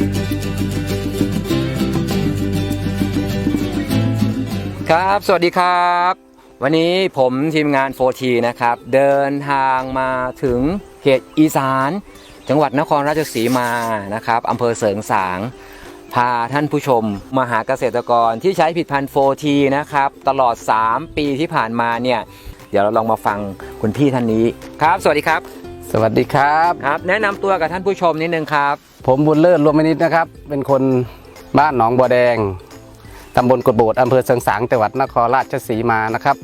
ครับ สวัสดีครับ วันนี้ผมทีมงาน 4T นะครับ เดินทางมาถึงเขตอีสาน จังหวัดนครราชสีมานะครับอำเภอเสริงสาง พาท่านผู้ชมมาหาเกษตรกรที่ใช้ผิดพันธุ์ 4T นะครับ ตลอด 3 ปีที่ผ่านมาเนี่ย เดี๋ยวเราลองมาฟังคุณพี่ท่านนี้ครับ สวัสดีครับ สวัสดีครับ ครับ แนะนำตัวกับท่านผู้ชมนิดนึงครับ ผมบุญเลิศรวมมินิตนะครับ เป็นคนบ้านหนองบัวแดงตำบลกุดโบดอำเภอเสริงสางจังหวัดนครราชสีมานะครับ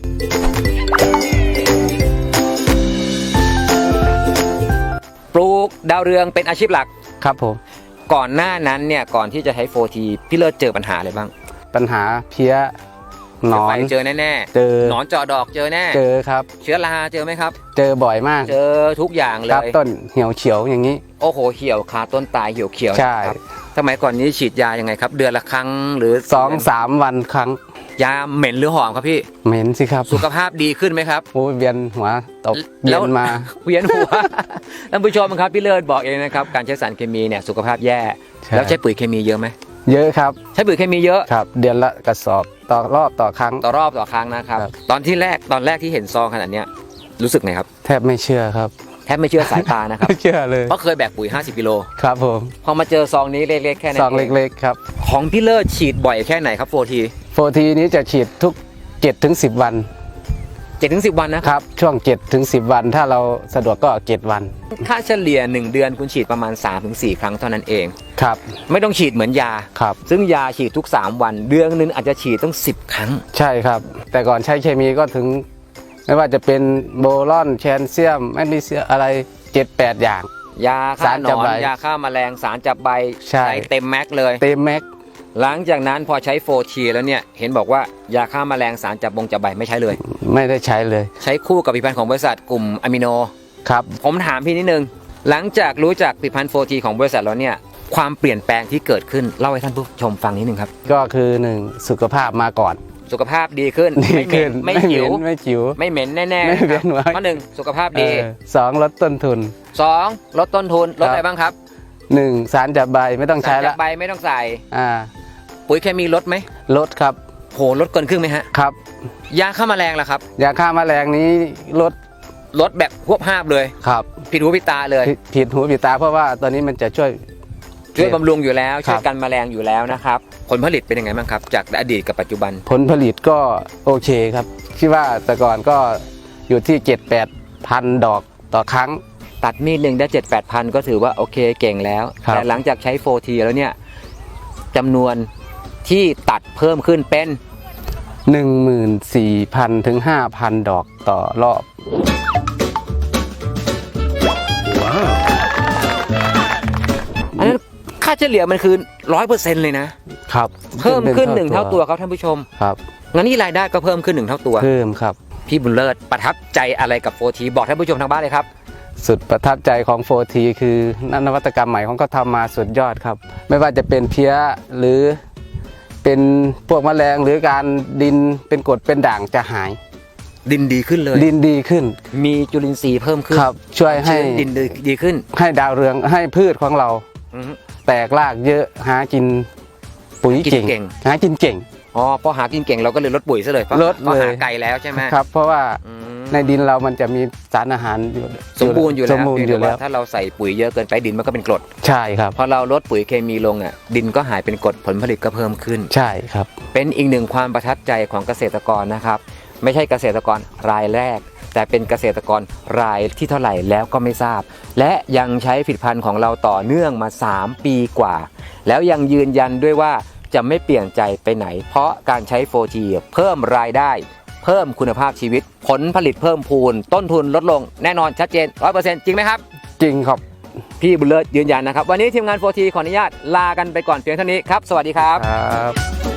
ปลูกดาวเรืองเป็นอาชีพหลัก ครับผมก่อนหน้านั้นเนี่ย ก่อนที่จะใช้ 4T พี่เลิศเจอปัญหาอะไรบ้าง ปัญหาเพี้ย หนอนไฟเจอแน่เจอๆหนอนเจาะดอกเจอแน่ เจอครับ เชื้อราเจอไหมครับ เจอบ่อยมาก เจอทุกอย่างเลครับย ต้นเหี่ยวเฉียวอย่างนี้ โอ้โห เหี่ยวขาต้นตายเหี่ยวเขียวใช่ นะครับสมัยก่อนนี้ฉีดยายังไงครับ เดือนละครั้งหรือสองสามวันครั้ง ยาเหม็นหรือหอมครับพี่ เหม็นสิครับสุขภาพดีขึ้นไหมครับ โอ้ยเวียนหัวตกแล้เย็วนมา เวียนหัว ท่านผู้ชมครับพี่เลิศบอกเองนะครับ การใช้สารเคมีเนี่ยสุขภาพแย่ ใช่ แล้วใช้ปุ๋ยเคมีเยอะไหม เยอะครับใช้ปุ๋ยเคมีเยอะ ครับ เดือนละกระสอบต่อรอบต่อครั้ง ต่อรอบต่อครั้งนะครับ ครับ ตอนที่แรกตอนแรกที่เห็นซองขนาดเนี้ยรู้สึกไงครับแทบไม่เชื่อครับแทบไม่เชื่อสายตานะครับ ไม่ เชื่อเลยเพราะเคยแบกปุ๋ย 50กิโลครับผมพอมาเจอซองนี้เล็กๆแค่นั้นซองเเล็กๆครับของพี่เลิศฉีดบ่อยแค่ไหนครับโฟทีโฟทีนี้จะฉีดทุก7ถึง10 วัน เจ็ดถึงสิบวันนะครับ ช่วง7ถึง10วัน ถ้าเราสะดวกก็ 7 วัน ค่าเฉลี่ย 1 เดือนคุณฉีดประมาณ 3-4 ครั้งเท่านั้นเอง ครับ ไม่ต้องฉีดเหมือนยา ครับ ซึ่งยาฉีดทุก 3 วัน เดือนหนึงอาจจะฉีดต้อง 10 ครั้ง ใช่ครับ แต่ก่อนใช้เคมีก็ถึง ไม่ว่าจะเป็นโบรอนแคลเซียมแมกนีเซียมอะไร 7-8 อย่าง ยาฆ่าสารหนจับอนใบยาฆ่าแมลงสารจับใบใช่เต็มแม็กเลย เต็มแม็ก หลังจากนั้นพอใช้โฟทีแล้วเนี่ยเห็นบอกว่ายาฆ่าแมลงสารจับบงจับใบไม่ใช้เลย ไม่ได้ใช้เลย ใช้คู่กับผลิตภัณฑ์ของบริษัทกลุ่มอะมิโน ครับ ผมถามพี่นิดนึง หลังจากรู้จักผลิตภัณฑ์ 4T ของบริษัทแล้วเนี่ยความเปลี่ยนแปลงที่เกิดขึ้นเล่าให้ท่านผู้ชมฟังนิดนึงครับ ก็คือหนึ่งสุขภาพมาก่อน สุขภาพดีขึ้นดีไม่เหม็ขึ้นนไม่หิวเหม็นไม่จิ๋ว ไม่เหม็นแน่ๆไม่นะคเวีรัยบนหัวข้อหนึ่งสุขภาพดีเออสองลดต้นทุน สองลดต้นทุนลดครับ อะไรบ้างครับหนึ่งสารจับใบไม่ต้องสาใช้รจัละบใบไม่ต้องใส่ อ่า ปุ๋ยเคมีลดไหมลดครับโหลดเกินครึ่งไหมฮะครับ ยาฆ่าแมลงล่ะครับ ยาฆ่าแมลงนี้ลดลดแบบควบห้าบเลยครับผิดหูผิดตาเลยผิดผิดหูผิดตาเพราะว่าตัวนี้มันจะช่วยช่วยบำรุงอยู่แล้วครับช่วยกันแมลงอยู่แล้วนะครับผลผลิตเป็นยังไงบ้างครับ จากอดีตกับปัจจุบัน ผลผลิตก็โอเคครับคิดว่าแต่ก่อนก็อยู่ที่7 8พันดอกต่อครั้ง ตัดมีดหนึ่งได้เจ็ดแปดพันก็ถือว่าโอเคเก่งแล้วครับแต่หลังจากใช้ 4T แล้วเนี่ยจำนวน ที่ตัดเพิ่มขึ้นเป็น 14,000 ถึง 5,000 ดอกต่อรอบ อันนั้นค่าเฉลี่ยมันคือร้อยเปอร์เซ็นต์เลยนะ ครับเพิ่มขึ้นหนึ่งเท่าตัวครับท่านผู้ชม ครับ งั้นนี่รายได้ก็เพิ่มขึ้นหนึ่งเท่าตัว เพิ่มครับ พี่บุญเลิศประทับใจอะไรกับ 4T บอกท่านผู้ชมทางบ้านเลยครับ สุดประทับใจของ 4T คือนวัตกรรมใหม่ของเขาทำมาสุดยอดครับ ไม่ว่าจะเป็นเพี้ยหรือ เป็นพวกแมลงหรือการดินเป็นกรดเป็นด่างจะหาย ดินดีขึ้นเลย ดินดีขึ้นมีจุลินทรีย์เพิ่มขึ้นครับ ช่วยให้ชื้นดินดีดีขึ้นให้ดาวเรืองให้พืชของเรา อือฮึแตกรากเยอะหากินปุ๋ยกินเก่งเก่ง หากินเก่ง อ๋อพอหากินเก่งเราก็เลยลดปุ๋ยซะเลยเพราะลดเพราะเลยหาไกลแล้วใช่ไหม ครับ เพราะว่าอืม ในดินเรามันจะมีสารอาหารอยู่สมบูรณ์อยู่สแล้วมบูรณ์เพียงอยู่แต่แล้วว่าถ้าเราใส่ปุ๋ยเยอะเกินไปดินมันก็เป็นกรด ใช่ครับ พอเราลดปุ๋ยเคมีลงอะดินก็หายเป็นกรดผลผลิตก็เพิ่มขึ้น ใช่ครับ เป็นอีกหนึ่งความประทับใจของเกษตรกรนะครับ ไม่ใช่เกษตรกรรายแรก แต่เป็นเกษตรกรรายที่เท่าไหร่แล้วก็ไม่ทราบ และยังใช้ผลิตภัณฑ์ของเราต่อเนื่องมา 3 ปีกว่า แล้วยังยืนยันด้วยว่าจะไม่เปลี่ยนใจไปไหน เพราะการใช้ 4G เพิ่มรายได้ เพิ่มคุณภาพชีวิต ผลผลิตเพิ่มพูน ต้นทุนลดลงแน่นอนชัดเจน100%จริงไหมครับ จริงครับ พี่บุญเลิศยืนยันนะครับ วันนี้ทีมงาน 4T ขออนุญาตลากันไปก่อนเพียงเท่านี้ครับ สวัสดีครับ ครับ